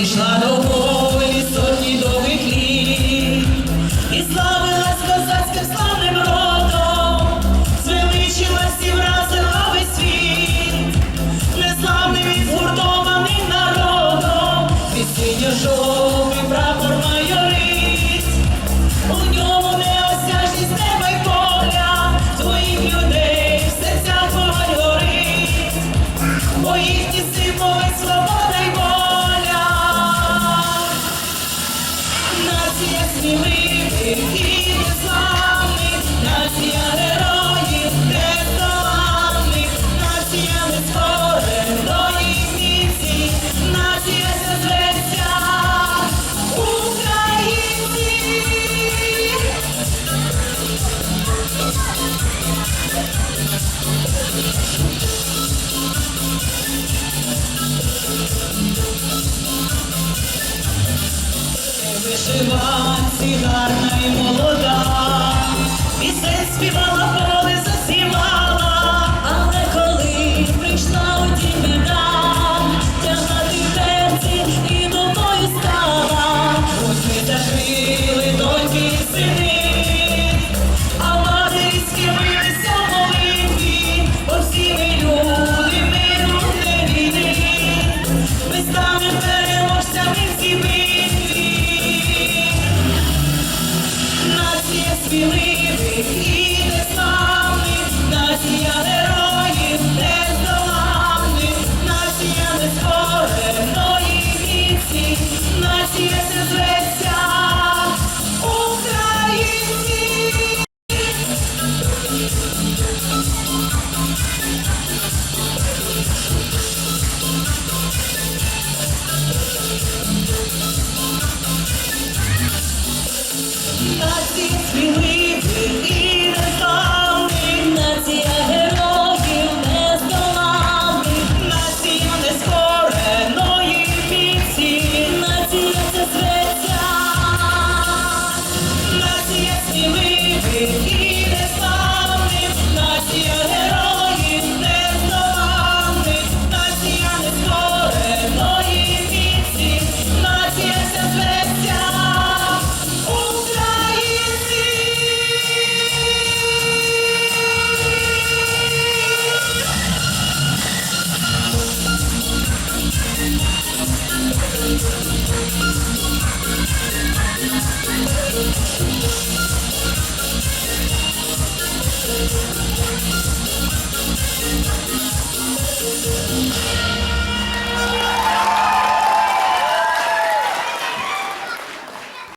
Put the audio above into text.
ти йшла до бою сотні довгих Нація сміливих і незламних, Вишиванці гарна і молода, пісень співала, поле засівала, але коли прийшла у дім біда, тягати перці і до бою стала, Усі закрили доньки і сини, а матері схилилися молитві, бо всі ми люди війни, ми станемо переможцями в цій Нація сміливих і незламних, нація героїв Thank